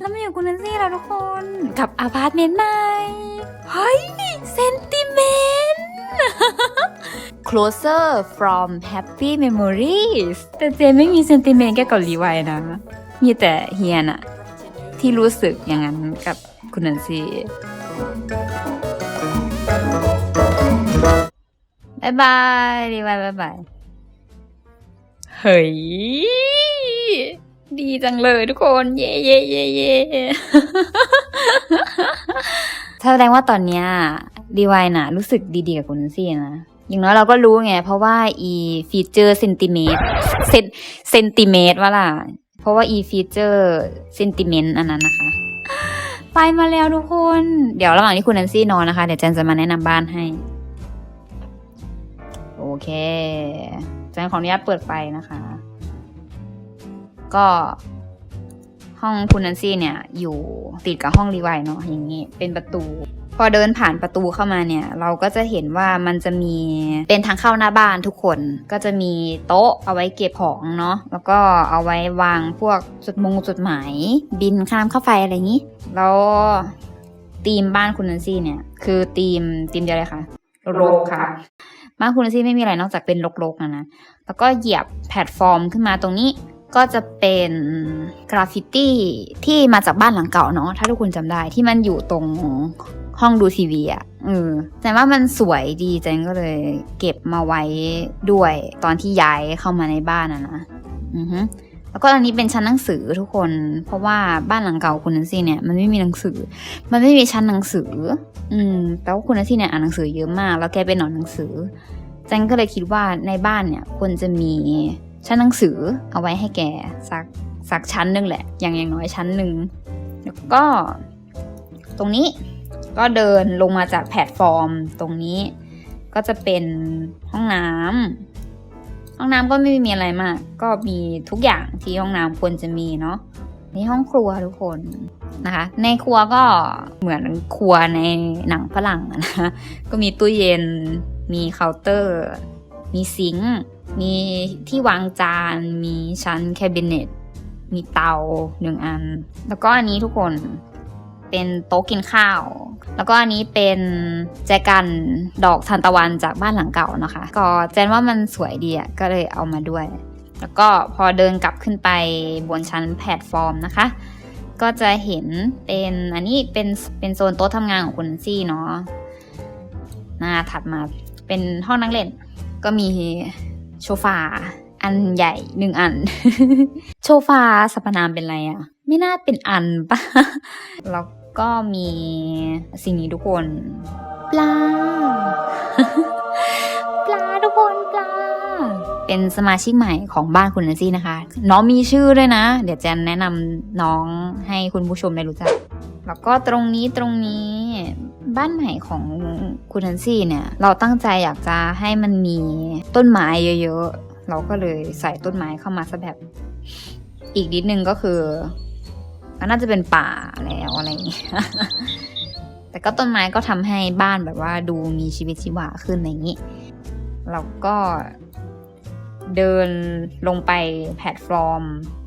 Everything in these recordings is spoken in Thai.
แล้วมาอยู่กุนันซี่แล้วทุกคนกับอพาร์ตเมนต์ใหม่ เฮ้ย เซนติเมนต์ closer from happy memories แต่เจนไม่มีเซนติเมนต์แก่กับรีไวนะ มีแต่เฮียนอะที่รู้สึกอย่างนั้นกับคุณนันซี่บายบายรีไวบายบาย เฮ้ย ดีจังเลยทุกคน เย่เย่เย่เย่แสดงว่าตอนเนี้ยดีวายน่ะรู้สึกดีๆกับคุณนันซี่นะ อย่างน้อยเราก็รู้ไง เพราะว่าอีฟีเจอร์เซนติเมตรเซนเซนติเมตรว่าล่ะ เพราะว่าอีฟีเจอร์เซนติเมนต์อันนั้นนะคะไปมาแล้วทุกคน เดี๋ยวระหว่างที่คุณนันซี่นอนนะคะ เดี๋ยวแจนจะมาแนะนำบ้านให้ โอเค แจนขออนุญาตเปิดไฟนะคะ ก็ห้องคุณนันซี่เนี่ยอยู่ติดกับห้องรีไวน์เนาะอย่างนี้เป็นประตู พอเดินผ่านประตูเข้ามาเนี่ย เราก็จะเห็นว่ามันจะมีเป็นทางเข้าหน้าบ้านทุกคนก็จะมีโต๊ะเอาไว้เก็บของเนาะแล้วก็เอาไว้วางพวกจดมงจดหมาย บินค่าน้ำค่าไฟอะไรอย่างนี้ แล้วธีมบ้านคุณนันซี่เนี่ย คือธีมธีมเดียวเลยค่ะ โรกค่ะ บ้านคุณซี่ไม่มีอะไรนอกจากเป็นรกๆนะนะ แล้วก็เหยียบแพลตฟอร์มขึ้นมาตรงนี้ก็จะเป็นกราฟฟิตี้ที่มาจากบ้านหลังเก่าเนาะถ้าทุกคนจำได้ที่มันอยู่ตรงห้องดูทีวีอะ่ะเออแต่ว่ามันสวยดีเจงก็เลยเก็บมาไว้ด้วยตอนที่ย้ายเข้ามาในบ้านอะนะอือฮึ แล้วก็อันนี้เป็นชั้นหนังสือทุกคน เพราะว่าบ้านหลังเก่าคุณนันซี่เนี่ยมันไม่มีหนังสือ มันไม่มีชั้นหนังสือ อืมแต่ว่าคุณนันซี่เนี่ยอ่านหนังสือเยอะมาก แล้วแกเป็นหนอนหนังสือแจนก็เลยคิดว่าในบ้านเนี่ยควรจะมีชั้นหนังสือเอาไว้ให้แกสักสักชั้นหนึ่งแหละ อย่างอย่างน้อยชั้นหนึ่งแล้วก็ตรงนี้ก็เดินลงมาจากแพลตฟอร์มตรงนี้ ก็จะเป็นห้องน้ำ ห้องน้ำก็ไม่มีอะไรมาก ก็มีทุกอย่างที่ห้องน้ำควรจะมีเนาะนี่ห้องครัวทุกคนนะคะ ในครัวก็เหมือนครัวในหนังฝรั่งอะนะก็มีตู้เย็น มีเคาน์เตอร์ มีซิงค์มีที่วางจาน มีชั้นแคบิเนตมีเตาหนึ่งอัน แล้วก็อันนี้ทุกคนเป็นโต๊ะกินข้าว แล้วก็อันนี้เป็นแจกันดอกทานตะวันจากบ้านหลังเก่านะคะ ก็แจนว่ามันสวยดีอะก็เลยเอามาด้วย แล้วก็พอเดินกลับขึ้นไปบนชั้นแพลตฟอร์มนะคะ ก็จะเห็นเป็นอันนี้เป็นเป็นโซนโต๊ะทำงานของคุณซี่เนาะหน้าถัดมาเป็นห้องนั่งเล่น ก็มีโซฟาอันใหญ่หนึ่งอันโซฟาสรรพนามเป็นอะไรอะ ไม่น่าเป็นอันปะแล้ว ก็มีสิ่งนี้ทุกคน ปลา ปลาทุกคนปลา เป็นสมาชิกใหม่ของบ้านคุณนันซี่นะคะ น้องมีชื่อด้วยนะ เดี๋ยวแจนแนะนำน้องให้คุณผู้ชมได้รู้จัก แล้วก็ตรงนี้ตรงนี้บ้านใหม่ของคุณนันซี่เนี่ย เราตั้งใจอยากจะให้มันมีต้นไม้เยอะๆ เราก็เลยใส่ต้นไม้เข้ามาซะแบบ อีกนิดนึงก็คือ ก็น่าจะเป็นป่าแล้วอะไรอย่างเงี้ยแต่ก็ต้นไม้ก็ทำให้บ้านแบบว่าดูมีชีวิตชีวาขึ้นอะไรอย่างนี้แล้วก็เดินลงไปแพลตฟอร์ม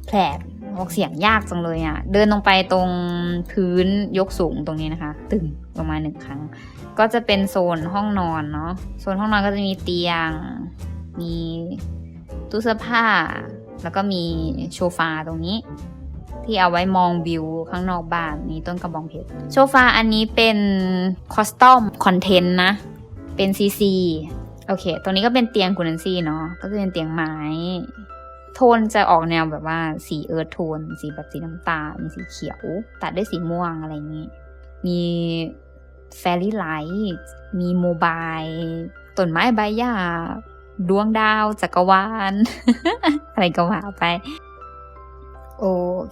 แพลตออกเสียงยากจังเลยอะ่ะ เดินลงไปตรงพื้นยกสูงตรงนี้นะคะ ตึงลงมาหนึ่งครั้ง ก็จะเป็นโซนห้องนอนเนาะโซนห้องนอนก็จะมีเตียง มีตู้เสื้อผ้า แล้วก็มีโซฟาตรงนี้ ที่เอาไว้มองวิวข้างนอกบ้านนี่ต้นกระบองเพชรโซฟาอันนี้เป็นคอสตอมคอนเทนต์นะ เป็นซีซีโอเค ตรงนี้ก็เป็นเตียงคุณนันซี่เนาะ ก็จะเป็นเตียงไม้ โทนจะออกแนวแบบว่าสีเอิร์ธโทน สีแบบสีน้ำตาล สีเขียว ตัดด้วยสีม่วงอะไรอย่างนี้ มีแฟรี่ไลท์ มีโมบายต้นไม้ใบหญ้าดวงดาวจักรวาล อะไรก็ว่าไป โอ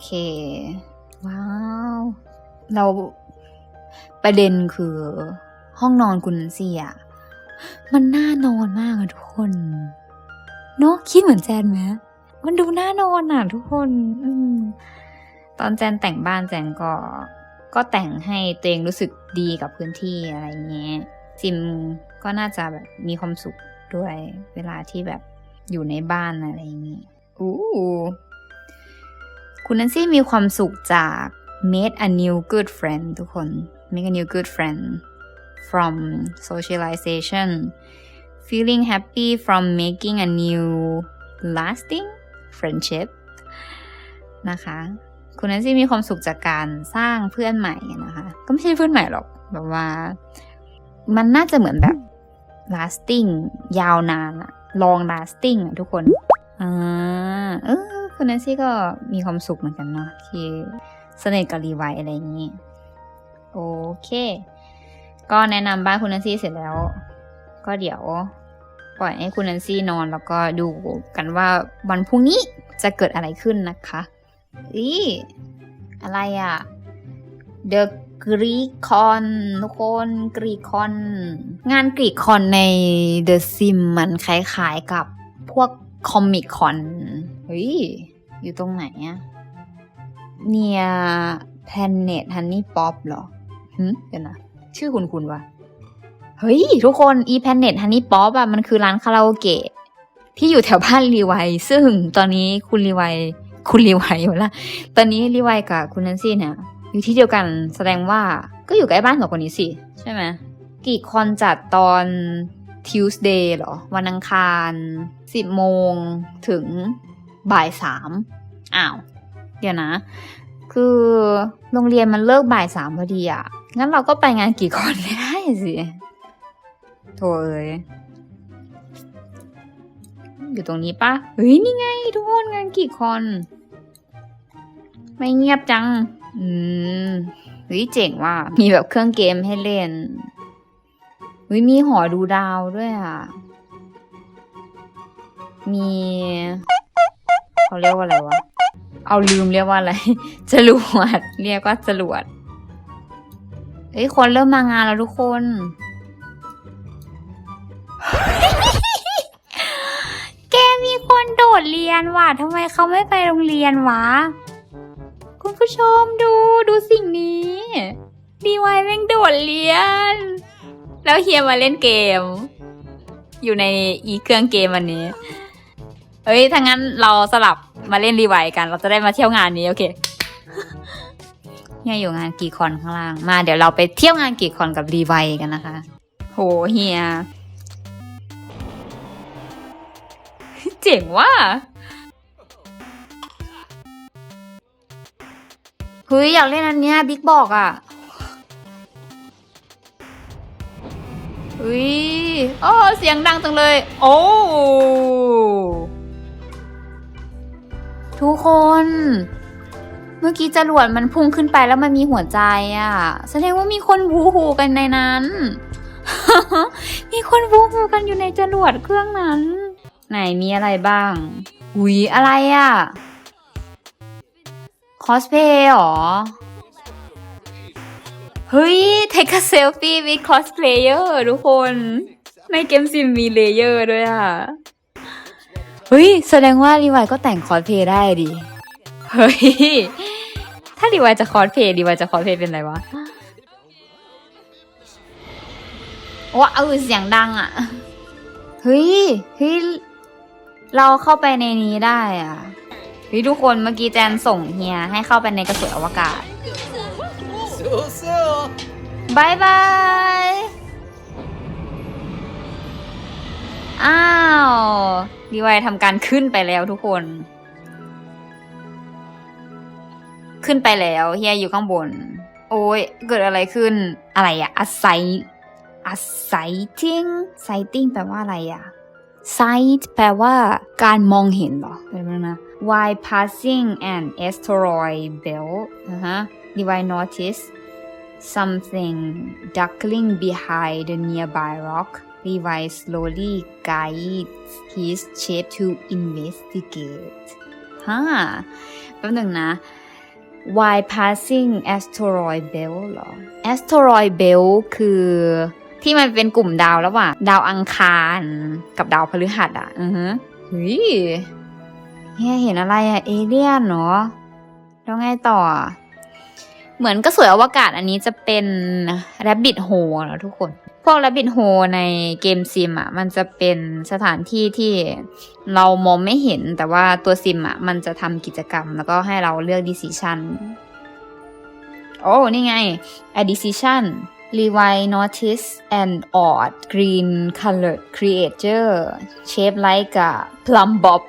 เค ว้าว เราประเด็นคือ ห้องนอนคุณนันซี่อะมันน่านอนมากอะทุกคน เนอะคิดเหมือนแจนไหมมันดูน่านอนอะทุกคน อืมตอนแจนแต่งบ้านแจนก็ ก็แต่งให้ตัวเองรู้สึกดีกับพื้นที่อะไรเงี้ยจิมก็น่าจะแบบมีความสุขด้วย เวลาที่แบบอยู่ในบ้านอะไรอย่างงี้อู้ คุณนันซี่มีความสุขจาก made a new good friend ทุกคน make a new good friend from socialization feeling happy from making a new lasting friendship นะคะ คุณนันซี่มีความสุขจากการสร้างเพื่อนใหม่นะคะ ก็ไม่ใช่เพื่อนใหม่หรอกแบบว่า มันน่าจะเหมือนแบบ lasting ยาวนานอะ long lasting อะทุกคนอ่าเออ คุณแนนซี่ก็มีความสุขเหมือนกันเนาะที่สนิทกับรีไวอะไรอย่างนี้ โอเค ก็แนะนำบ้านคุณแนนซี่เสร็จแล้ว ก็เดี๋ยว ปล่อยให้คุณแนนซี่นอนแล้วก็ดูกันว่าวันพรุ่งนี้จะเกิดอะไรขึ้นนะคะอีอะไรอะ The Greek Con ทุกคนกรีคอนงานกรีคอนใน The Sim มันคล้ายๆกับพวกคอมิคคอนเฮ้ย อยู่ตรงไหนอะเนียแพนเนตฮันนี่ป๊อปเหรอหึเดี๋ยวนะ ชื่อคุณคุณวะเฮ้ย ทุกคนอีแพนเนตฮันนี่ป๊อปอะมันคือร้านคาราโอเกะที่อยู่แถวบ้านรีไวซึ่งตอนนี้คุณรีไวคุณรีไวอยู่ละตอนนี้รีไวกับคุณแนนซี่เนี่ยอยู่ที่เดียวกันแสดงว่าก็อยู่ใกล้บ้านสองคนนี้สิ ใช่ไหมกี่คอนจัดตอน Tuesday เหรอ วันอังคาร 10 โมงถึง บ่ายสามอ้าว เดี๋ยวนะ คือโรงเรียนมันเลิกบ่ายสามพอดีอะ งั้นเราก็ไปงานกี่คอนไม่ได้สิโถเอ้ยอยู่ตรงนี้ปะเฮ้ย นี่ไง ทุกคนงานกี่คอนไม่เงียบจัง อืมเฮ้ยเจ๋งว่ะมีแบบเครื่องเกมให้เล่นเฮ้ยมีหอดูดาวด้วยอะ มี เขาเรียกว่าอะไรวะ เอาลืมเรียกว่าอะไร จรวด เรียกว่าจรวดเฮ้ยคนเริ่มมางานแล้วทุกคน แกมีคนโดดเรียนว่ะทำไมเขาไม่ไปโรงเรียนวะ คุณผู้ชมดูดูสิ่งนี้ดีวายแม่งโดดเรียน แล้วเฮียมาเล่นเกม อยู่ในอีเครื่องเกมอันนี้ เฮ้ย ถ้างั้นเราสลับมาเล่นรีไวกัน เราจะได้มาเที่ยวงานนี้ โอเคเฮียอยู่งานกี่คอนข้างล่าง มาเดี๋ยวเราไปเที่ยวงานกี่คอนกับรีไวกันนะคะ โหเฮีย เจ๋งว่ะเฮ้ยอยากเล่นอันเนี้ยบิ๊กบอกอะเฮ้ยโอ้เสียงดังจังเลย โอ้ ทุกคน เมื่อกี้จรวดมันพุ่งขึ้นไปแล้วมันมีหัวใจอะ แสดงว่ามีคนวูฮูกันในนั้น มีคนวูฮูกันอยู่ในจรวดเครื่องนั้น ไหนมีอะไรบ้างหุยอะไรอะ คอสเพย์หรอ เฮ้ย take a selfie with cosplayer ทุกคน ในเกมซิมมีเลเยอร์ด้วยอะ ฮ้ย แสดงว่ารีวายก็แต่งคอสเพย์ได้ดิ เฮ้ย ถ้ารีวายจะคอสเพย์รีวายจะคอสเพย์เป็นอะไรวะว้าเออเสียงดังอะ เฮ้ย เฮ้ย เราเข้าไปในนี้ได้อะ เฮ้ยทุกคนเมื่อกี้แจนส่งเฮียให้เข้าไปในกระสวยอวกาศสู้ๆบายบาย อ้าว ดีไวทำการขึ้นไปแล้วทุกคน ขึ้นไปแล้วเฮียอยู่ข้างบน โอ้ยเกิดอะไรขึ้นอะไรอะอัไซอัไซทิงไซติ้งแปลว่าอะไรอะ sight แปลว่าการมองเห็นเหรอเป็นไงนะ while passing an asteroid belt นะฮะ Levi notice something duckling behind the nearby rock. Levi slowly guides his shape to investigate. ฮะแป๊บหนึ่งนะ while passing asteroid belt เหรอ asteroid belt คือที่มันเป็นกลุ่มดาวระหว่างดาวอังคารกับดาวพฤหัสอะ อือฮึเฮ้ยเฮียเห็นอะไรอะเอเลี่ยนเนาะแล้วไงต่ออะ เหมือนกระสวยอวกาศอันนี้จะเป็น Rabbit Hole แล้วทุกคน พวก Rabbit Hole ในเกมซิมอะมันจะเป็นสถานที่ที่เรามองไม่เห็นแต่ว่าตัวซิมอะมันจะทำกิจกรรม แล้วก็ให้เราเลือก decision โอ้นี่ไง a decision Levi noticed an odd green colored creature Shape like a plum bob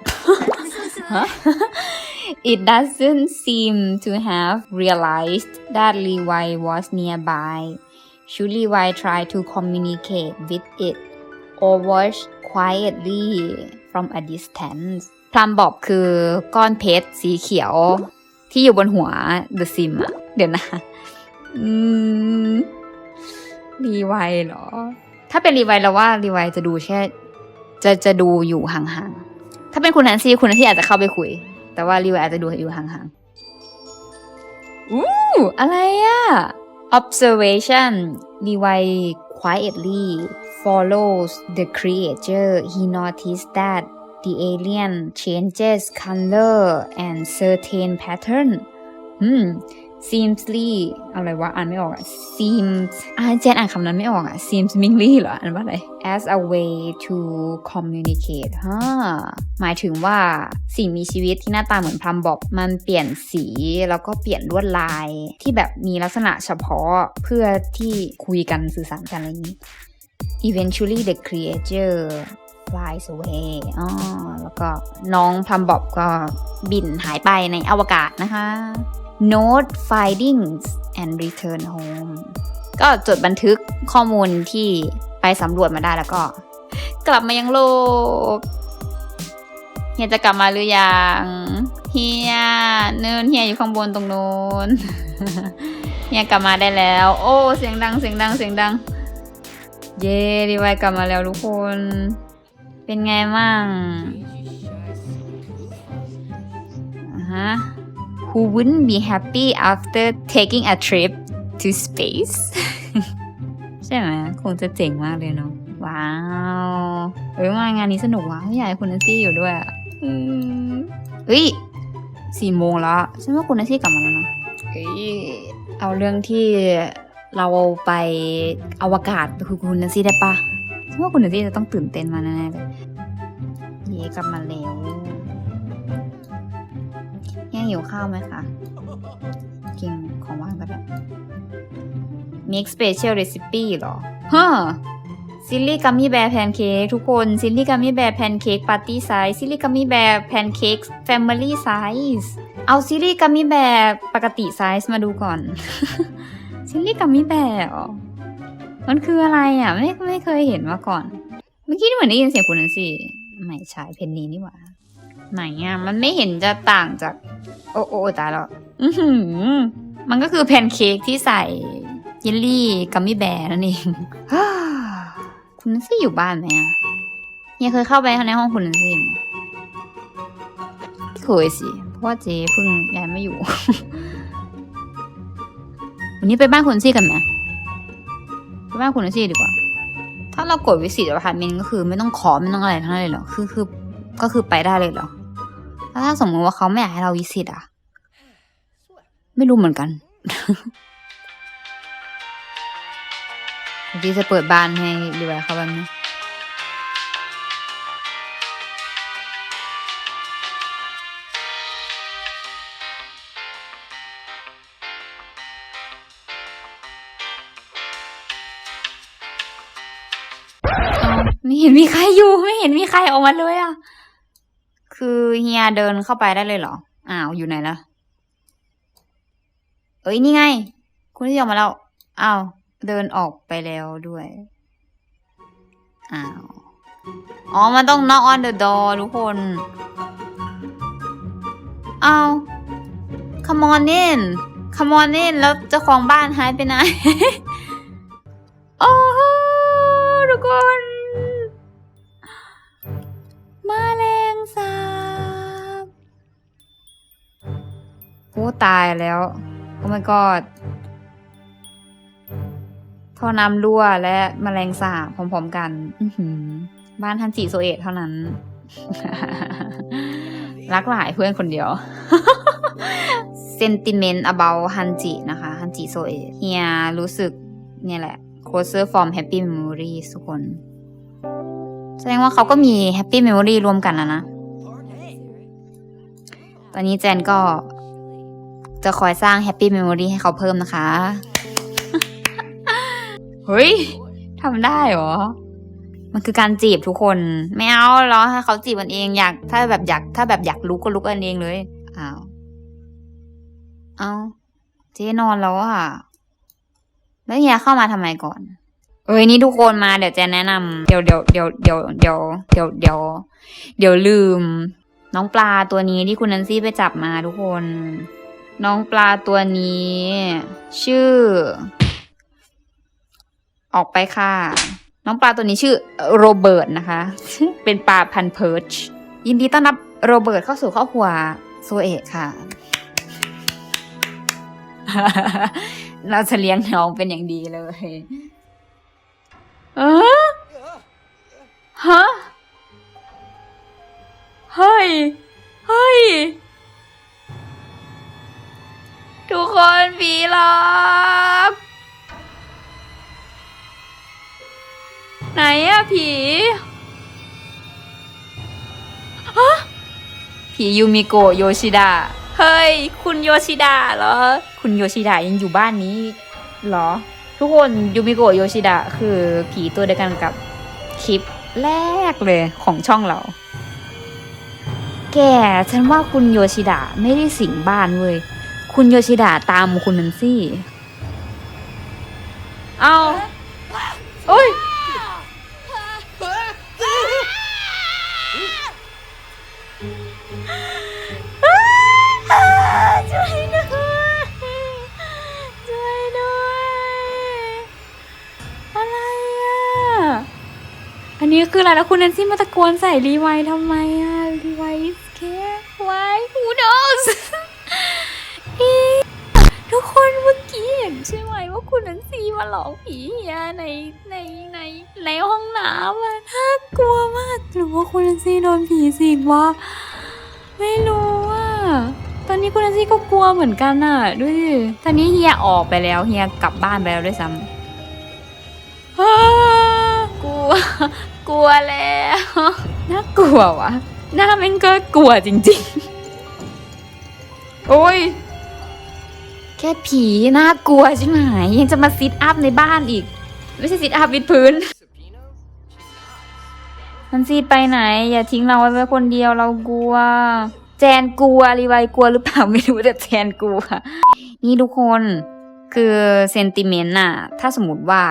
It doesn't seem to have realized that Levi was nearby. Should Levi try to communicate with it or watch quietly from a distance? พลัมบอบคือก้อนเพชรสีเขียว ที่อยู่บนหัว The Sim อะเดี๋ยวนะ อืมรีไวเหรอ ถ้าเป็นรีไวเราว่ารีไวจะดูแค่ จะจะดูอยู่ห่างๆ ถ้าเป็นคุณแนนซี่คุณแนนซี่อาจจะเข้าไปคุย แต่ว่ารีไวอาจจะดูอยู่ห่างๆอู้อะไรอะ observation รีไว quietly follows the creature he noticed that the alien changes color and certain pattern อืม seemsly อะไรวะอ่านไม่ออกอะ seems อ่าเจนอ่านคำนั้นไม่ออกอะ seemsly เหรออ่านว่าอะไร as a way to communicate ฮะหมายถึงว่าสิ่งมีชีวิตที่หน้าตาเหมือนพลัมบอกมันเปลี่ยนสีแล้วก็เปลี่ยนลวดลาย ที่แบบมีลักษณะเฉพาะเพื่อที่คุยกันสื่อสารกันอะไรอย่างนี้ eventually the creature flies away อ๋อ แล้วก็น้องพลัมบอกก็บินหายไปในอวกาศนะคะ note findings and return home ก็จดบันทึกข้อมูลที่ไปสำรวจมาได้แล้วก็ กลับมายังโลก เฮียจะกลับมาหรือยังเฮียเนินเฮียอยู่ข้างบนตรงนู้นเฮียกลับมาได้แล้ว โอ้ เสียงดังเสียงดังเสียงดัง เย้รีไวกลับมาแล้วทุกคน เป็นไงมั่งอ่าฮะ Who wouldn't be happy after taking a trip to space ใช่ไหมคงจะเจ๋งมากเลยเนาะว้าวเอ้ยงานงานนี้สนุกว่ะไม่อยากให้คุณนันซี่อยู่ด้วยอืมเฮ้ยสี่โมงแล้วฉันว่าคุณนันซี่กลับมาแล้วนะเฮ้ยเอาเรื่องที่เราไปอวกาศคุยกับคุณนันซี่ได้ปะฉันว่าคุณนันซี่จะต้องตื่นเต้นมาแน่ๆเลยเย่กลับมาแล้ว หิวข้าวไหมคะ กินของว่างก็ได้ Mix Special Recipe เหรอฮะซิลลี่กัมมี่แบร์แพนเค้กทุกคนซิลลี่กัมมี่แบร์แพนเค้กปาร์ตี้ไซส์ซิลลี่กัมมี่แบร์แพนเค้กแฟมิลี่ไซส์เอาซิลลี่กัมมี่แบร์ปกติไซส์มาดูก่อนซิลลี่กัมมี่แบร์มันคืออะไรอะ ไม่ไม่เคยเห็นมาก่อน เมื่อกี้เหมือนได้ยินเสียงคุณนั่นสิไม่ใช่เพนนีนี่หว่า ไหนอะ มันไม่เห็นจะต่างจาก โอ้โอ้ตายแล้วอือหือ มันก็คือแพนเค้กที่ใส่เยลลี่กัมมี่แบร์นั่นเองคุณซี่อยู่บ้านไหมอะเฮียเคยเข้าไปในห้องคุณซี่ไหมเคยสิเพราะว่าเจเพิ่งย้ายมาอยู่ วันนี้ไปบ้านคุณซี่กันไหมไปบ้านคุณซี่ดีกว่า ถ้าเรากดวิสิตอพาร์ตเมนต์ก็คือไม่ต้องขอไม่ต้องอะไรทั้งนั้นเลยหรอคือคือ ก็คือไปได้เลยเหรอแล้วถ้าสมมติว่าเขาไม่อยากให้เราวิสิตอะ ไม่รู้เหมือนกันพี่จะเปิดบ้านให้รีไวเข้าบ้านไหมอ้ไม่เห็นมีใครอยู่ ไม่เห็นมีใครออกมาเลยอะ คือเฮียเดินเข้าไปได้เลยเหรอ อ้าว อยู่ไหนล่ะเอ้ย นี่ไง คุณที่ออกมาแล้ว อ้าว เดินออกไปแล้วด้วย อ้าว อ๋อ มันต้อง knock on the door ทุกคน อ้าว come on in come on in แล้วเจ้าของบ้านหายไปไหน โอ้โหทุกคน มาแรงสา โอ้ตายแล้วโอ้ my god ท่อน้ำรั่วและแมลงสาบพร้อมๆกัน บ้านทันจิโซเอะเท่านั้น รักหลายเพื่อนคนเดียว sentiment about ฮันจินะคะฮันจิโซเอะเฮียรู้สึกเนี่ยแหละ closer from happy memory ทุกคน แสดงว่าเขาก็มี happy memory รวมกันนะนะ ตอนนี้เจนก็ จะคอยสร้าง happy memory ให้เขาเพิ่มนะคะ เฮ้ยทำได้เหรอ มันคือการจีบทุกคน ไม่เอาหรอให้เขาจีบกันเองอยาก ถ้าแบบอยาก ถ้าแบบอยากลุกก็ลุกกันเองเลย อ้าว เอาเจ๊นอนแล้วอะ แล้วเฮียเข้ามาทำไมก่อน เอ้ยนี่ทุกคนมาเดี๋ยวเจนแนะนำเดี๋ยวเดี๋ยวเดี๋ยวเดี๋ยวเดี๋ยวเดี๋ยวเดี๋ยวเดี๋ยวลืม น้องปลาตัวนี้ที่คุณนันซี่ไปจับมาทุกคน น้องปลาตัวนี้ ชื่อ ออกไปค่ะ น้องปลาตัวนี้ชื่อโรเบิร์ตนะคะ เป็นปลาพันเพิร์ชยินดีต้อนรับโรเบิร์ตเข้าสู่ครอบครัวโซเอะค่ะ เราจะเลี้ยงน้องเป็นอย่างดีเลย เออฮะ เฮ้ย เฮ้ย ทุกคนผีหลอกไหนอะผีฮะผียูมิโกะโยชิดะเฮ้ย คุณโยชิดะเหรอ คุณโยชิดะยังอยู่บ้านนี้เหรอ ทุกคนยูมิโกะโยชิดะคือผีตัวเดียวกันกับคลิปแรกเลยของช่องเรา แกฉันว่าคุณโยชิดะไม่ได้สิงบ้านเว้ย คุณโยชิดะตามคุณนันซี่ เอาโอ้ย ช่วยด้วย ช่วยด้วย อะไรอะ อันนี้คืออะไรแล้วคุณแนนซี่มาตะโกนใส่รีไวทำไมอะ รีไวแค่ไว้ who knows มาหลอกผีเฮียในในในในห้องน้ำอะน่ากลัวมากหรือว่าคุณแนนซี่โดนผีสิงวะไม่รู้อะตอนนี้คุณแนนซี่ก็กลัวเหมือนกันอะดูดิตอนนี้เฮียออกไปแล้วเฮียกลับบ้านไปแล้วด้วยซ้ำฮ่ากลัว กลัวแล้วน่ากลัววะหน้ามันก็กลัวจริงๆ โอ้ย ค่ผีน่ากลัวใช่ไหมยังจะมาซิทอัพในบ้านอีก ไม่ใช่ซิทอัพวิดพื้นมันซีไปไหน อย่าทิ้งเราไว้ไว้คนเดียวเรากลัว แจนกลัวรีไวกลัวหรือเปล่าไม่รู้แต่แจนกลัว นี่ทุกคนคือเซนติเมนต์น่ะ ถ้าสมมติว่า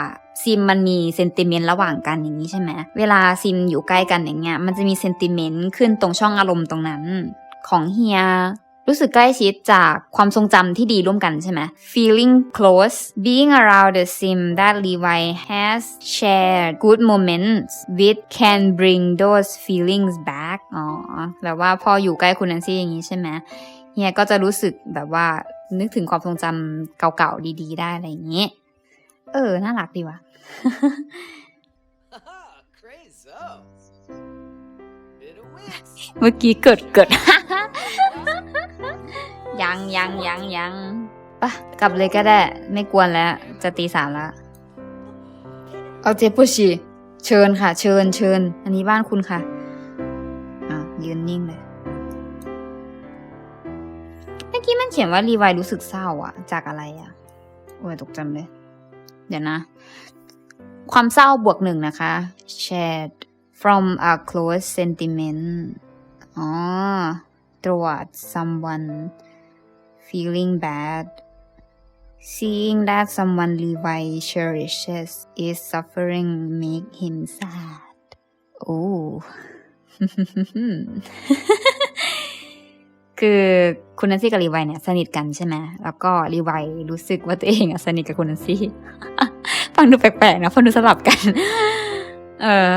ซิมมันมีเซนติเมนต์ระหว่างกันอย่างนี้ใช่ไหมเวลาซิมอยู่ใกล้กันอย่างเงี้ยมันจะมีเซนติเมนต์ขึ้นตรงช่องอารมณ์ตรงนั้น ของเฮีย รู้สึกใกล้ชิดจากความทรงจำที่ดีร่วมกันใช่ไหม feeling close being around the sim that Levi has shared good moments with can bring those feelings back อ๋อแบบว่าพออยู่ใกล้คุณแนนซี่อย่างนี้ใช่ไหมเฮียก็จะรู้สึกแบบว่านึกถึงความทรงจำเก่าๆดีๆ ได้อะไรอย่างนี้ เออ น่ารักดีว่ะ Crazy. Bit of wits. เมื่อกี้เกิดเกิด ยังยังยังยังปะกลับเลยก็ได้ ไม่กวนแล้ว จะตีสามล้วเอาเจปุชิเชิญค่ะ เชิญเชิญ อันนี้บ้านคุณค่ะอะยืนนิ่งเลยเมื่อกี้มันเขียนว่ารีไวรู้สึกเศร้าอะจากอะไรอะโอ้ยตกจำเลย เดี๋ยวนะ ความเศร้าบวกหนึ่งนะคะ shared from a close sentiment อ๋อ towards someone feeling bad seeing that someone Levi cherishes is suffering make him sad โอ้คือคุณนันซี่กับรีไวเนี่ยสนิทกันใช่ไหมแล้วก็รีไวรู้สึกว่าตัวเองอะสนิทกับคุณนันซี่ ฟังดูแปลกๆนะฟังดูสลับกัน เออ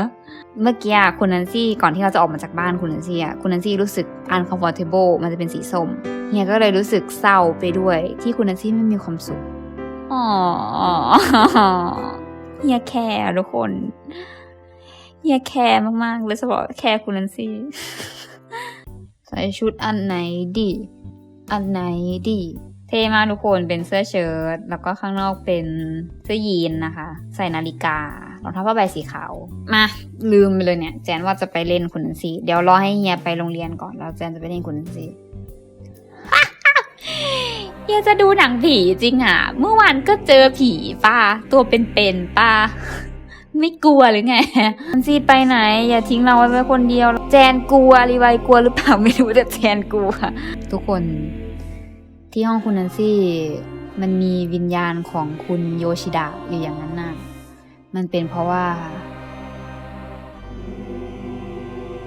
เมื่อกี้คุณนันซี่ก่อนที่เราจะออกมาจากบ้านคุณนันซี่อะคุณนันซี่รู้สึก uncomfortable มันจะเป็นสีส้มเฮียก็เลยรู้สึกเศร้าไปด้วย ที่คุณนันซี่ไม่มีความสุขอ๋อเฮียแคร์ทุกคนเฮียแคร์มากๆเลยจะบอกแคร์คุณนันซี่ใส่ชุดอันไหนดี อันไหนดี เท่มากทุกคนเป็นเสื้อเชิ้ตแล้วก็ข้างนอกเป็นเสื้อยีนนะคะ ใส่นาฬิการองเท้าผ้าใบสีขาว มาลืมไปเลยเนี่ย แจนว่าจะไปเล่นคุนันซีเดี๋ยวรอให้เฮียไปโรงเรียนก่อนแล้วแจนจะไปเล่นคุนันซีเฮียจะดูหนังผีจริงอะ เมื่อวานก็เจอผีป้าตัวเป็นๆป้าไม่กลัวหรือไงนันซีไปไหน อย่าทิ้งเราไว้คนเดียว แจนกลัวรีไวกลัวหรือเปล่าไม่รู้แต่แจนกลัวทุกคน ที่ห้องคุณนันซี่ มันมีวิญญาณของคุณโยชิดะอยู่อย่างนั้นน่ะ มันเป็นเพราะว่า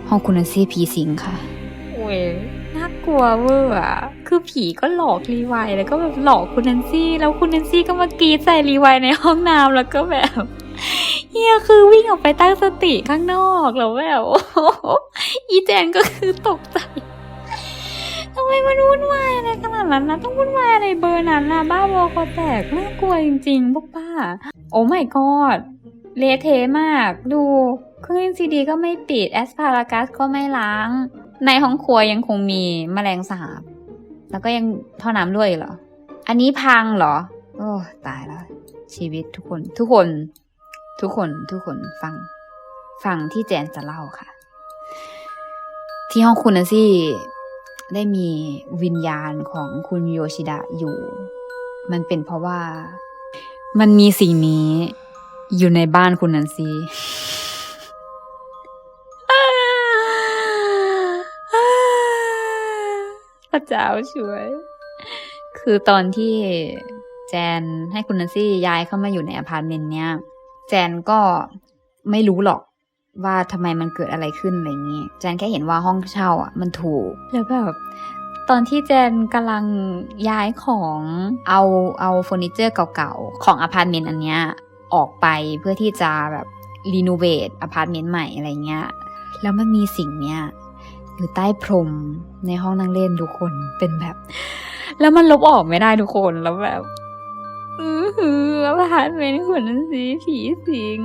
ห้องคุณนันซี่ผีสิงค่ะ โอ้ยน่ากลัวเวอร์อะคือผีก็หลอกรีไวแล้วก็แบบหลอกคุณนันซี่ แล้วคุณนันซี่ก็มากรีดใส่รีไวในห้องน้ำแล้วก็แบบเฮียคือวิ่งออกไปตั้งสติข้างนอกแล้วแบบอีแจนก็คือตกใจ ทำไมมันวุ่นวายอะไรขนาดนั้นนะต้องวุ่นวายอะไรเบอร์นั้นนะบ้าบอคอแตกน่ากลัวจริงๆพวกป้า โอ้ my god เละเทะมากดูเครื่องซีดีก็ไม่ปิดแอสพารากัสก็ไม่ล้าง ในห้องครัวยังคงมีแมลงสาบ แล้วก็ยังท่อน้ำด้วยเหรอ อันนี้พังเหรอ โอ้ตายแล้ว ชีวิตทุกคน ทุกคน ทุกคนทุกคนฟัง ฟังที่แจนจะเล่าค่ะ ที่ห้องคุณนะสิ ได้มีวิญญาณของคุณโยชิดะอยู่ มันเป็นเพราะว่ามันมีสิ่งนี้อยู่ในบ้านคุณนันซีพระเจ้าช่วย คือตอนที่แจนให้คุณนันซี่ย้ายเข้ามาอยู่ในอพาร์ตเมนต์เนี้ย แจนก็ไม่รู้หรอก ว่าทำไมมันเกิดอะไรขึ้นอะไรอย่างงี้แจนแค่เห็นว่าห้องเช่าอะมันถูกแล้วแบบตอนที่แจนกำลังย้ายของเอาเอาเฟอร์นิเจอร์เก่าๆ ของอพาร์ตเมนต์อันเนี้ยออกไปเพื่อที่จะแบบรีโนเวทอพาร์ตเมนต์ใหม่อะไรเงี้ยแล้วมันมีสิ่งเนี้ยอยู่ใต้พรมในห้องนั่งเล่นทุกคนเป็นแบบ แล้วมันลบออกไม่ได้ทุกคนแล้วแบบ อือหืออพาร์ตเมนต์คนนั้นสิผีสิง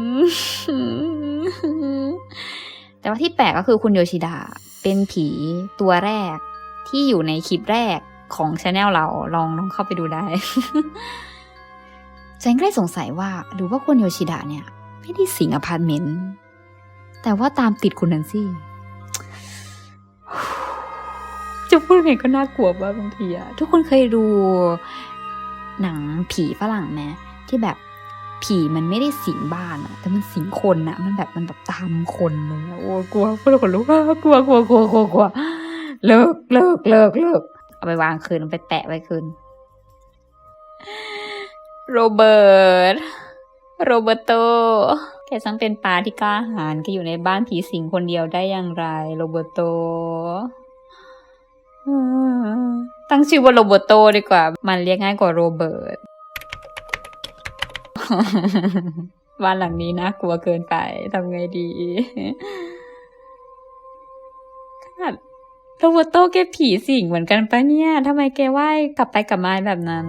แต่ว่าที่แปลกก็คือคุณโยชิดะเป็นผีตัวแรกที่อยู่ในคลิปแรกของช anel เราลองลองเข้าไปดูได้ฉันก็เลยสงสัยว่าหรือว่าคุณโยชิดะเนี่ย ไม่ได้สิงอพาร์ตเมนต์แต่ว่าตามติดคุณนันซี่จะพูดไงก็น่ากลัวบ้าบางทีอะทุกคนเคยดู หนังผีฝรั่งไหมที่แบบผีมันไม่ได้สิงบ้านอะแต่มันสิงคนอะมันแบบมันแบบตามคนเลยโอ้กลัวพูดแล้วขนลุกกลัวกลัวกลัวกลัวกลัวเลิกเลิกเลิกเลิกเอาไปวางคืนเอาไปแปะไว้คืนโรเบิร์ตโรเบร์โตแกช่างเป็นปลาที่กล้าหาญแกอยู่ในบ้านผีสิงคนเดียวได้อย่างไร โรเบร์โต ตั้งชื่อว่าโรเบร์โตดีกว่า มันเรียกง่ายกว่าโรเบิร์ตบ้านหลังนี้น่ากลัวเกินไปทำไงดีขนาดโรเบร์โตแกผีสิงเหมือนกันปะเนี่ยทำไมแกว่ายกลับไปกลับมาแบบนั้น